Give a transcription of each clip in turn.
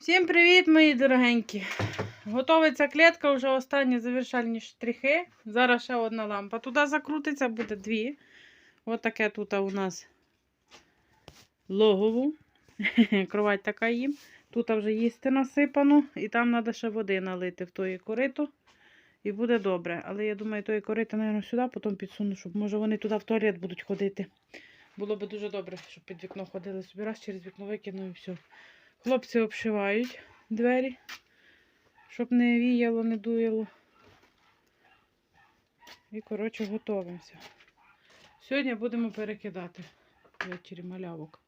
Всім привіт, мої дорогенькі. Готовиться клітка, вже останні завершальні штрихи. Зараз ще одна лампа. Туди закрутиться, буде дві. Ось таке тут у нас логову. Кровать така їм. Тут вже їсти насипано, і там треба ще води налити в тої корито. І буде добре. Але я думаю, тої корито, мабуть, сюди, потім підсуну, щоб може вони туди в туалет будуть ходити. Було би дуже добре, щоб під вікно ходили собі. Раз через вікно викину і все. Хлопці обшивають двері, щоб не віяло, не дуяло. І, коротше, готуємося. Сьогодні будемо перекидати ввечері малявок.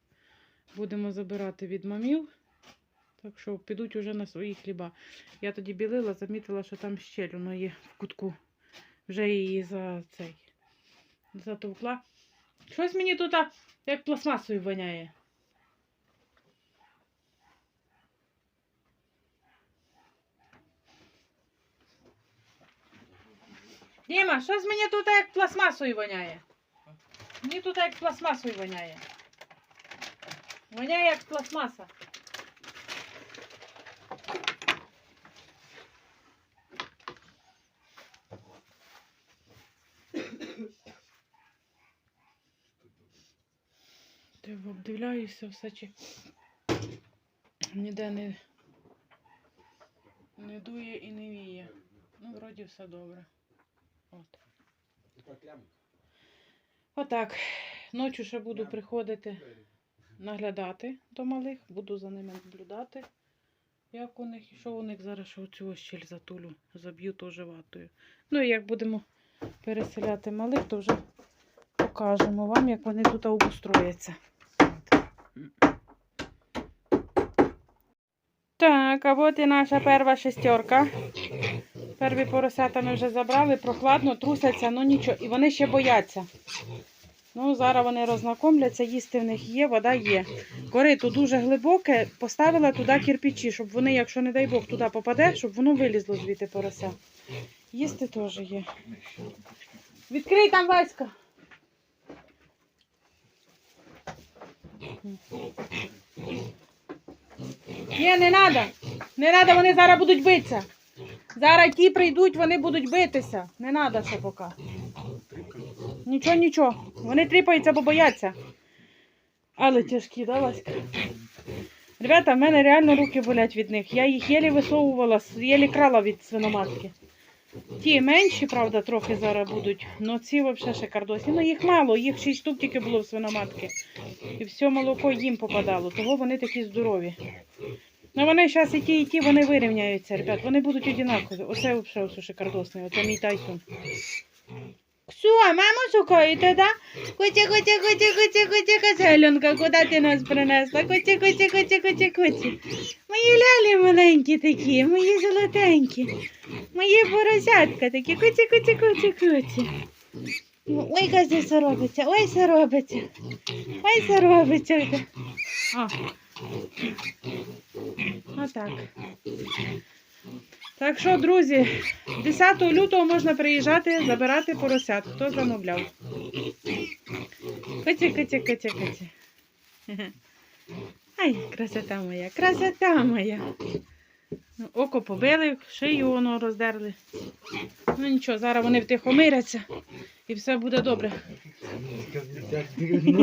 Будемо забирати від мамів. Так що підуть уже на свої хліба. Я тоді білила, замітила, що там щель є в кутку. Вже її за цей затовкла. Щось мені тут як пластмасою воняє. Діма, щось мені тут як пластмасою воняє. Мені тут як пластмасою воняє. Воняє як пластмаса. Ти обдивляюся все чи ніде не, не дує і не віє. Ну, вроді все добре. От. Отак. Ночі ще буду приходити наглядати до малих, буду за ними наблюдати, як у них і що у них зараз що цю щель затулю, заб'ю теж ватою. Ну і як будемо переселяти малих, то вже покажемо вам, як вони тут обустрояться. Так, а от і наша перша шестерка. Перві поросята ми вже забрали, прохладно, трусяться, ну нічого. І вони ще бояться. Ну, зараз вони рознакомляться, їсти в них є, вода є. Корито дуже глибоке, поставила туди кирпичі, щоб вони, якщо не дай Бог, туди попаде, щоб воно вилізло звідти порося. Їсти теж є. Відкрий там Васька. Ні, не треба. Не треба, вони зараз будуть битися. Зараз ті прийдуть, вони будуть битися. Не треба ще поки. Нічого, нічого. Вони тріпаються, бо бояться. Але тяжкі, да, Васька? Ребята, в мене реально руки болять від них. Я їх єлі висовувала, єлі крала від свиноматки. Ті менші, правда, трохи зараз будуть, але ці взагалі шикардосні. Ну їх мало, їх 6 штук тільки було в свиноматки. І все молоко їм попадало, того вони такі здорові. Ну вони зараз і ті, і ті, вони вирівняються, ребят. Вони будуть однакові. Оце взагалі все шикардосний, оце мій тайсон. Все, маму шукаєте, да? Кутя, кутя, кутя, кутя, кутя. Альонка, куди ти нас принесла? Кутя, кутя, кутя, кутя, кутя. Мої лялі маленькі такі, мої золотенькі. Мої поросятка такі, кутя, кутя, кутя, кутя. Ой, казі, що робиться, ой, що робиться. Ой, що робиться. О. Отак. Так що, друзі, 10 лютого можна приїжджати, забирати поросят. Хто замовляв? Катя, Катя, Катя, Катя. Ай, красота моя, красота моя. Ну, Око побили, шию воно роздерли. Ну нічого, зараз вони втихомиряться і все буде добре.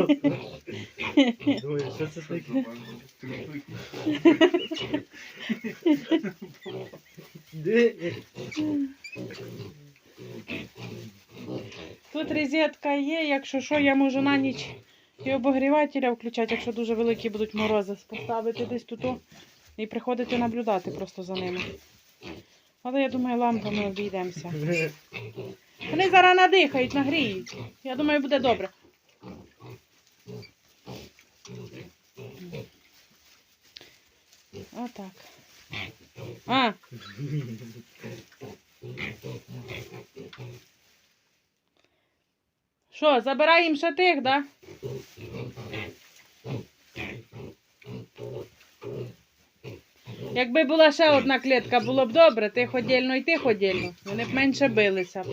Тут розетка є, якщо що, я можу на ніч і обогрівателя включати, якщо дуже великі будуть морози, поставити десь тут і приходити наблюдати просто за ними. Але я думаю, лампами обійдемося. Вони зараз надихають, нагріють. Я думаю, буде добре. Отак. А, що, забирай їм ще тих, да? Якби була ще одна клітка, було б добре, тих одільно і тих одільно. Вони б менше билися.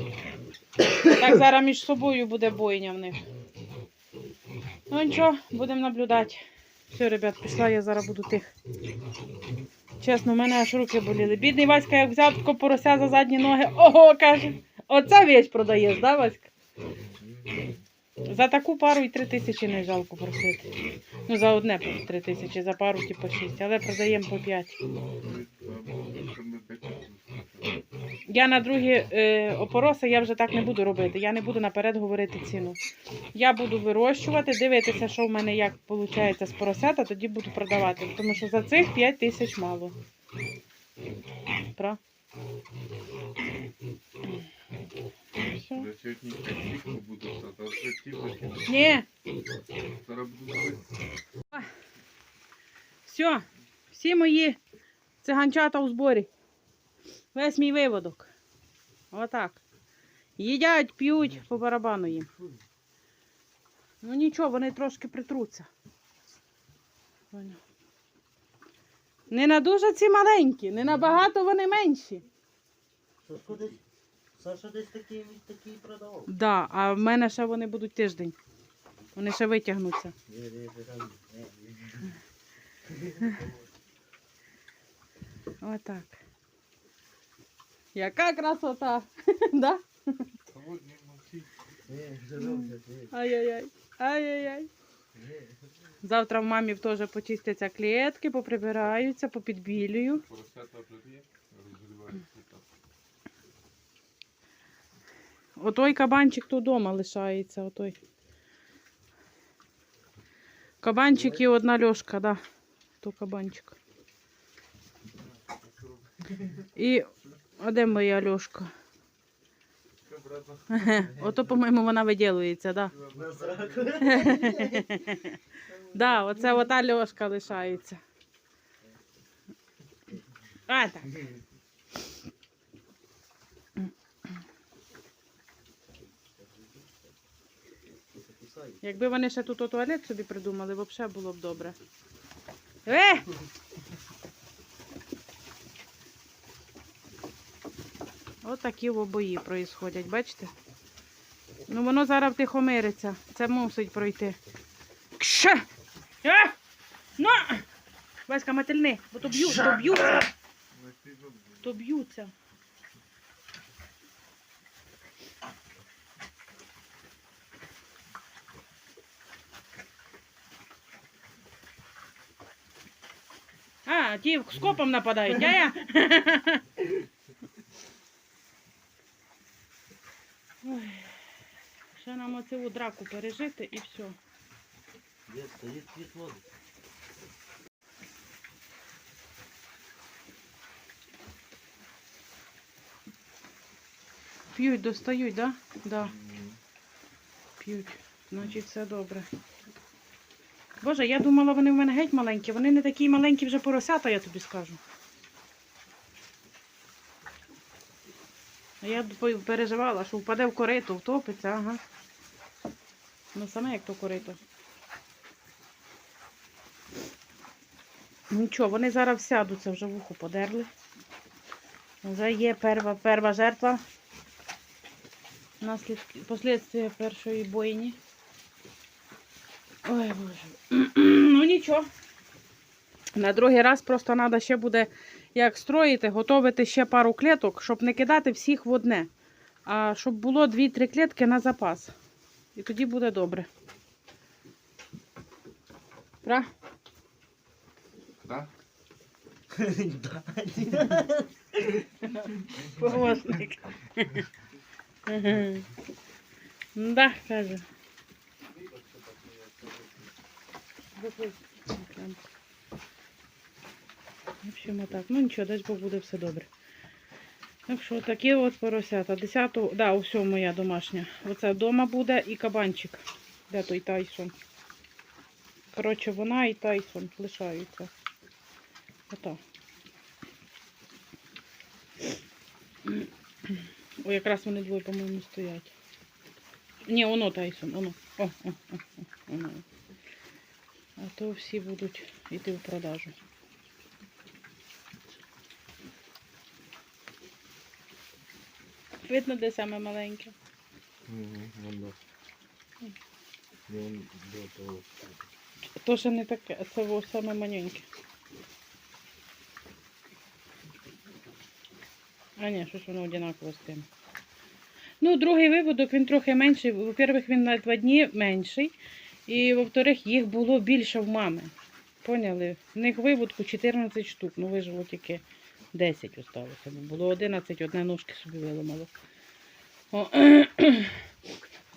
Так зараз між собою буде бойня в них. Ну нічого, будемо наблюдати. Все, ребят, пішла, я зараз буду тих Чесно, у мене аж руки боліли. Бідний Васька, як взяв тако порося за задні ноги. Ого, каже. Оце віч продаєш, да, Васька? За таку пару і три тисячі не жалко просити. Ну, за одне три тисячі, за пару ті по шість, але продаємо по п'ять. Я на другі е, опороси я вже так не буду робити. Я не буду наперед говорити ціну. Я буду вирощувати, дивитися, що в мене як виходить з поросята, тоді буду продавати. Тому що за цих 5 тисяч мало. Про? Все. Я сьогодні буду стати. Ні, Зараз буду все. Всі мої циганчата у зборі. Весь мій виводок. Отак. Їдять, п'ють по барабану їм. Ну нічого, вони трошки притруться. Не на дуже ці маленькі, не набагато вони менші. Сашко десь, Саша десь такий, такий продавав. Да, а в мене ще вони будуть тиждень. Вони ще витягнуться. Отак. Яка красота! да? Ай-яй-яй. Завтра в мамі теж почистяться клітки, поприбираються, попідбілюю. Отой кабанчик то вдома лишається, отой. Кабанчик і одна льошка, да. То кабанчик. І а де моя льошка? Ото, по-моєму, вона виділується, зрак. Да, оце ота льошка лишається. А, так. Якби вони ще тут туалет собі придумали, взагалі було б добре. Е! Такі обої проїсходять, бачите? Ну воно зараз втихомириться. Це мусить пройти. Кша! Е! Ну! Васька, мательни, бо то б'ю, то б'ються, то б'ються. А, ті скопом нападають, а я. Ой, оцю драку пережити і все. Є, стоїть світ воду. П'ють, достають, да? Да, п'ють. Значить, все добре. Боже, я думала, вони в мене геть маленькі. Вони не такі маленькі вже поросята, я тобі скажу. А я переживала, що впаде в корито, втопиться, ага. Ну саме як то корито. Нічого, вони зараз сядуться, вже вухо подерли. Вже є перва, перва жертва. Наслідки, послідствия першої бойні. Ой, Боже. ну нічого. На другий раз просто треба ще буде, як строїти, готувати ще пару клеток, щоб не кидати всіх в одне. А щоб було 2-3 клітки на запас. І тоді буде добре. Пра? Так? Да. Помощник. Ага. Да, каже. В общем, отак. Ну нічого, дай Бог буде все добре. Так що такі от поросята. Десяту, да, усе моя домашня. Оце вдома буде і кабанчик. Де той Тайсон? Коротше, вона і Тайсон лишаються. Ото. О, якраз вони двоє, по-моєму, стоять. Ні, воно Тайсон, воно. О, о, о, воно. А то всі будуть йти в продажу. Видно, де саме маленьке. До того. То ще не таке, це саме маленьке. А ні, щось воно однаково з тим. Ну, другий виводок, він трохи менший. Во-первых, він на два дні менший. І во-вторых, їх було більше в мами. Поняли? В них виводку 14 штук, ну вижило тільки 10 осталося. Було 11, одне ножки собі виламало. О,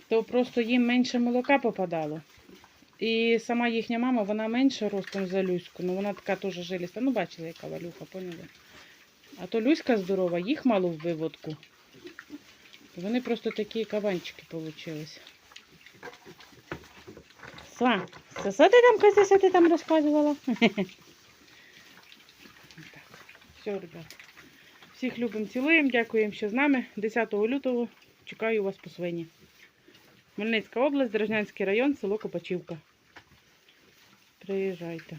то просто їм менше молока попадало. І сама їхня мама, вона менша ростом за Люську, ну вона така теж жиліста. Ну, бачили, яка валюха, поняли? А то Люська здорова, їх мало в виводку. Вони просто такі кабанчики. Сва, це що ти там що ти там розказувала? Все, ребят. Всіх любим, цілуємо, дякуємо, що з нами. 10 лютого чекаю вас по свині. Хмельницька область, Дражнянський район, село Копачівка. Приїжджайте.